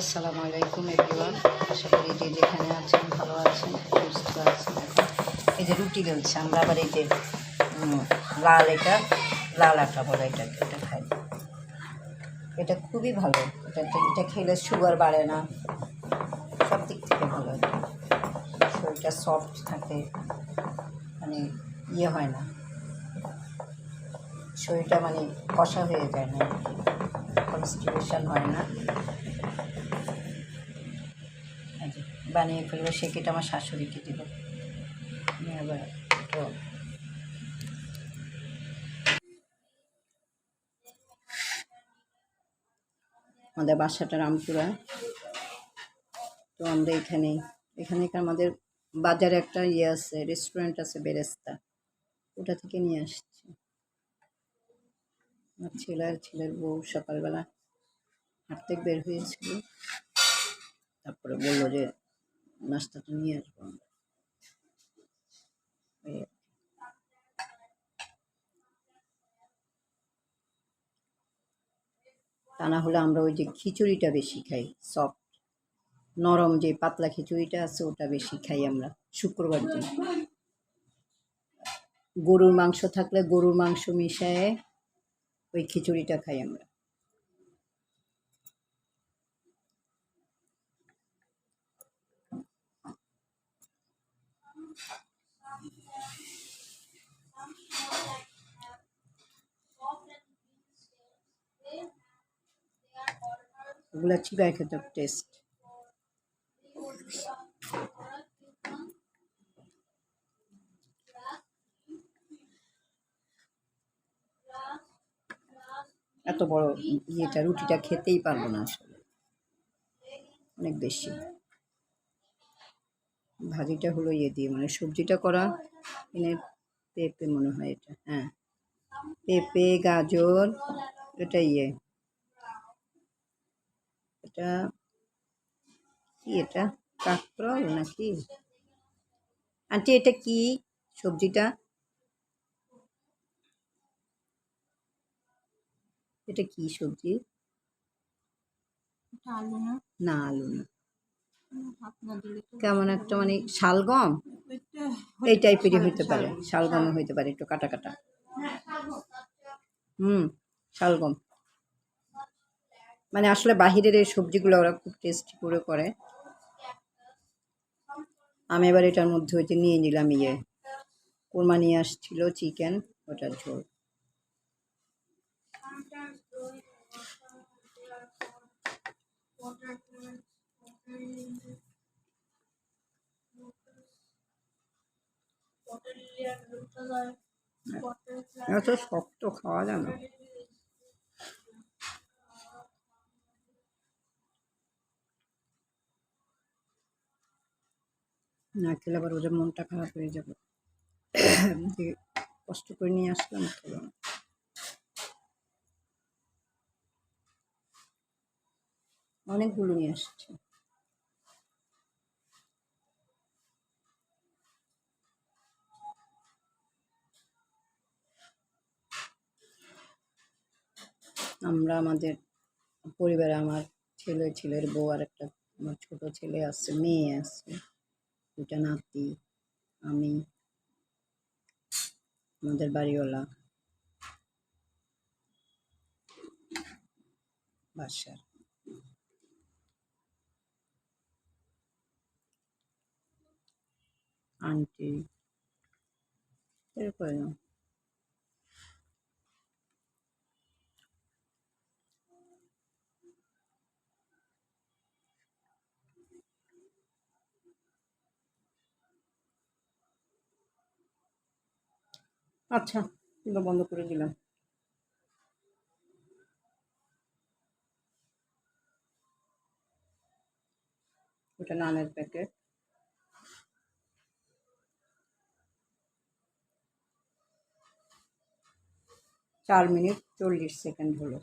আসসালামু আলাইকুম, এভরিওয়ান। আশা করি যে যেখানে আছেন, ভালো আছেন, সুস্থ আছেন। এই যে রুটি বেলছে, আমরা আবার এই যে লাল এটা, লাল আটা বলে এটাকে, এটা খাই। এটা খুবই ভালো। এটা এটা খেলে সুগার বাড়ে না। সব দিক থেকে ভালো। এটা শরীরটা সফট থাকে। মানে ইয়ে হয় না। শরীরটা মানে কষা হয়ে যায় না। কনস্টিপেশন হয় না এই যে বানিয়ে ফেলব, সে কেটে আমার শাশুড়িকে দিব। আবার একটু আমাদের বাসাটা রামপুরা। তো আমরা এখানে এখানে আমাদের বাজারে একটা ইয়ে আছে রেস্টুরেন্ট আছে বেরেস্তা। ওটা থেকে নিয়ে আসছি। আমার ছেলে আর ছেলের বউ সকালবেলা হাঁটতে বের হয়েছিল। তারপরে বলল যে নাস্তাটা নিয়ে আসব আমরা। তা না হলে আমরা ওই যে খিচুড়িটা বেশি খাই সফট নরম যে পাতলা খিচুড়িটা আছে ওটা বেশি খাই আমরা শুক্রবার দিন। গরুর মাংস থাকলে গরুর মাংস মিশায়ে ওই খিচুড়িটা খাই আমরা। ওগুলো চিবাই খেতে টেস্ট এত বড় ইয়েটা রুটিটা খেতেই পারব না আসলে। অনেক বেশি। ভাজিটা হলো ইয়ে দিয়ে মানে সবজিটা করা এনে পেঁপে মনে হয় এটা হ্যাঁ। পেঁপে গাজর এটা ইয়ে। এটা কি এটা? কাঁকরোল নাকি? আন্টি এটা কি সবজিটা? এটা কি সবজি? না আলু না। কেমন একটা মানে শালগম? এই টাইপেরই হইতে পারে। শালগমও হইতে পারে একটু কাটা কাটা। হুম, শালগম। মানে আসলে বাহিরের এই সবজিগুলো ওরা খুব টেস্টি করে করে। আমি এবার এটার মধ্যে যে নিয়ে নিলাম ইয়ে। কোরমা নিয়ে আসছিল চিকেন ওটার ঝোল। এত শক্ত খাওয়া যায় না। না খেলে আবার ওদের মনটা খারাপ হয়ে যাবে। কষ্ট করে নিয়ে আসলাম খেলো অনেকগুলো নিয়ে আসছে। আমরা আমাদের পরিবারে আমার ছেলে, ছেলের বউ আর একটা আমার ছোট ছেলে আছে, মেয়ে আছে দুটা নাতি, আমি, আমাদের বাড়িওয়ালা। বাসার। আন্টি এরপরে আচ্ছা এগুলো বন্ধ করে দিলাম। ওটা নানের প্যাকেট। চার মিনিট চল্লিশ সেকেন্ড হলো।